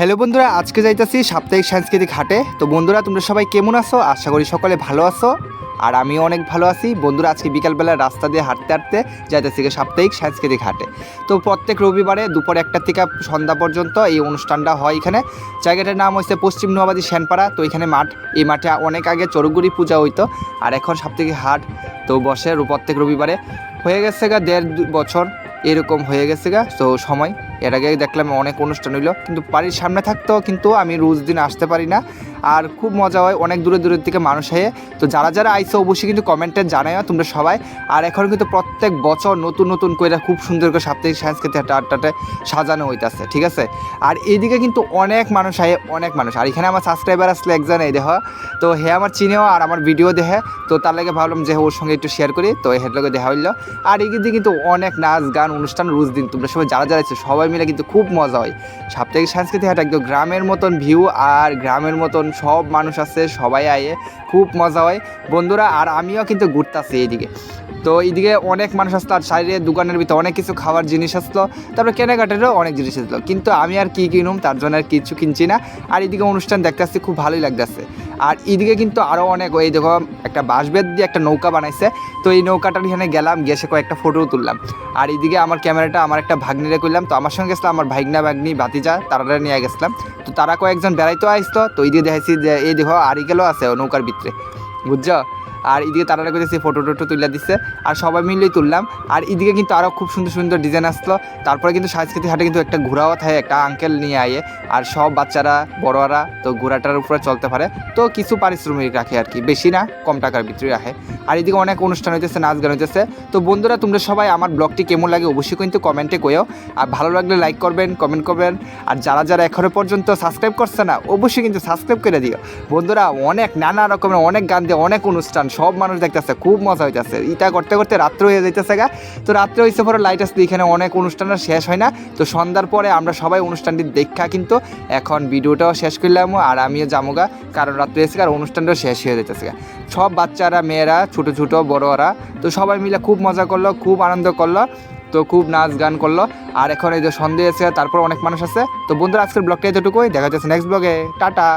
Hello বন্ধুরা, আজকে যাইতেছি সাপ্তাহিক সাংস্কৃতিক হাটে। তো বন্ধুরা, তোমরা সবাই কেমন আছো? আশা করি সকলে ভালো আছো। আর আমিও অনেক ভালো আছি। বন্ধুরা, আজকে বিকালবেলা রাস্তা দিয়ে হাঁটতে হাঁটতে যাইতেছি সাপ্তাহিক সাংস্কৃতিক হাটে। তো প্রত্যেক রবিবারে দুপুর একটা থেকে সন্ধ্যা পর্যন্ত এই অনুষ্ঠানটা হয় এখানে। জায়গাটার নাম হচ্ছে পশ্চিম নোয়াবাদী শ্যানপাড়া। তো এখানে মাঠ, এই মাঠে অনেক আগে চরগুড়ি পূজা হইতো। আর এখন সাপ্তাহিক হাট, তো বসে প্রত্যেক রবিবারে। হয়ে গেছে গা দেড় বছর, এরকম হয়ে গেছে গা, তো সময়। এর আগে দেখলাম অনেক অনুষ্ঠান হইল, কিন্তু বাড়ির সামনে থাকতো, কিন্তু আমি রোজ দিন আসতে পারি না। আর খুব মজা হয় অনেক দূরে দূরের থেকে মানুষ হয়ে। তো যারা যারা আইসো অবশ্যই কিন্তু কমেন্টে জানাইও তোমরা সবাই। আর এখন কিন্তু প্রত্যেক বছর নতুন নতুন করে খুব সুন্দর করে সাপ্তাহিক সাংস্কৃতিক আটটাতে সাজানো হইতাছে, ঠিক আছে? আর এইদিকে কিন্তু অনেক মানুষ আয়, অনেক মানুষ। আর এখানে আমার সাবস্ক্রাইবার আসলে একজন এই দেখ তো হে আমার চিনেও আর আমার ভিডিও দেখে তো তার লাগে ভাবলাম যে ওর সঙ্গে একটু শেয়ার করি। তো হের লগে দেখা হইল। আর এদিকে কিন্তু অনেক নাচ, গান, অনুষ্ঠান রোজ দিন তোমরা সবাই যারা যারা আছো সবাই মিলে কিন্তু খুব মজা হয়। সাপ্তাহিক সাংস্কৃতিক হাট একদম গ্রামের মতন ভিউ আর গ্রামের মতন সব মানুষ আছে, সবাই আয়ে, খুব মজা হয়। বন্ধুরা, আর আমিও কিন্তু ঘুরতেছি এইদিকে। তো এইদিকে অনেক মানুষ আসতো আর সাইডে দোকানের ভিতরে অনেক কিছু খাওয়ার জিনিস আসলো, তারপরে কেনাকাটারও অনেক জিনিস আসলো। কিন্তু আমি আর কি কিনুম, তার জন্য আর কিছু কিনছি না। আর এদিকে অনুষ্ঠান দেখতে আসছি, খুব ভালোই লাগতেছে। আর এদিকে কিন্তু আরও অনেক ওই দেখো, একটা বাঁশবেত দিয়ে একটা নৌকা বানাইছে। তো এই নৌকাটার এখানে গেলাম গেছে কয়েকটা ফটোও তুললাম। আর এদিকে আমার ক্যামেরাটা, আমার একটা ভাগ্নিরে করলাম তো আমার সঙ্গে গেছিলাম আমার ভাগ্না ভাগ্নি, ভাতিজা তারা নিয়ে গেছিলাম। তো তারা কয়েকজন বেড়াইতে আসতো তো এই এইদিকে দেখাইছি যে, এই দেখো, আরিকেলও আছে নৌকার ভিতরে। বুঝছ? আর এদিকে তারা করেছি ফটো টটো তুলে দিচ্ছে আর সবাই মিলেই তুললাম। আর এদিকে কিন্তু আরও খুব সুন্দর সুন্দর ডিজাইন আসলো। তারপরে কিন্তু সাংস্কৃতিক হাটে কিন্তু একটা ঘোরাও থাকে, একটা আঙ্কেল নিয়ে আয়ে। আর সব বাচ্চারা বড়রা তো ঘোড়াটার উপরে চলতে পারে। তো কিছু পারিশ্রমিক রাখে আর কি। বেশি না, কম টাকার ভিতরে রাখে। আর এদিকে অনেক অনুষ্ঠান হইতেছে, নাচ গান হইতেছে। তো বন্ধুরা, তোমরা সবাই আমার ব্লগটি কেমন লাগে অবশ্যই কিন্তু কমেন্টে কয়েও আর ভালো লাগলে লাইক করবেন কমেন্ট করবেন। আর যারা যারা এখনও পর্যন্ত সাবস্ক্রাইব করছে না, অবশ্যই কিন্তু সাবস্ক্রাইব করে দিও। বন্ধুরা, অনেক নানা রকমের অনেক গান দিয়ে অনেক অনুষ্ঠান সব মানুষ দেখতেছে, খুব মজা হইতেছে। ইটা করতে করতে রাত্র হয়ে যাইতেছে গা। তো রাত্রে হয়েছে পরে লাইট আসলে এখানে অনেক অনুষ্ঠান আর শেষ হয় না। তো সন্ধ্যার পরে আমরা সবাই অনুষ্ঠানটি দেখা কিন্তু এখন ভিডিওটাও শেষ করলাম আর আমিও যামোগা কারণ রাত্রে এসে আর অনুষ্ঠানটাও শেষ হয়ে যেতেছে গা। সব বাচ্চারা, মেয়েরা, ছোটো ছোটো, বড়রা, তো সবাই মিলে খুব মজা করল, খুব আনন্দ করল, তো খুব নাচ গান করল। আর এখন এই যে সন্ধ্যে এসে তারপর অনেক মানুষ আছে। তো বন্ধুরা, আজকের ব্লগটা এতটুকুই। দেখা যাচ্ছে নেক্সট ব্লগে টাটা।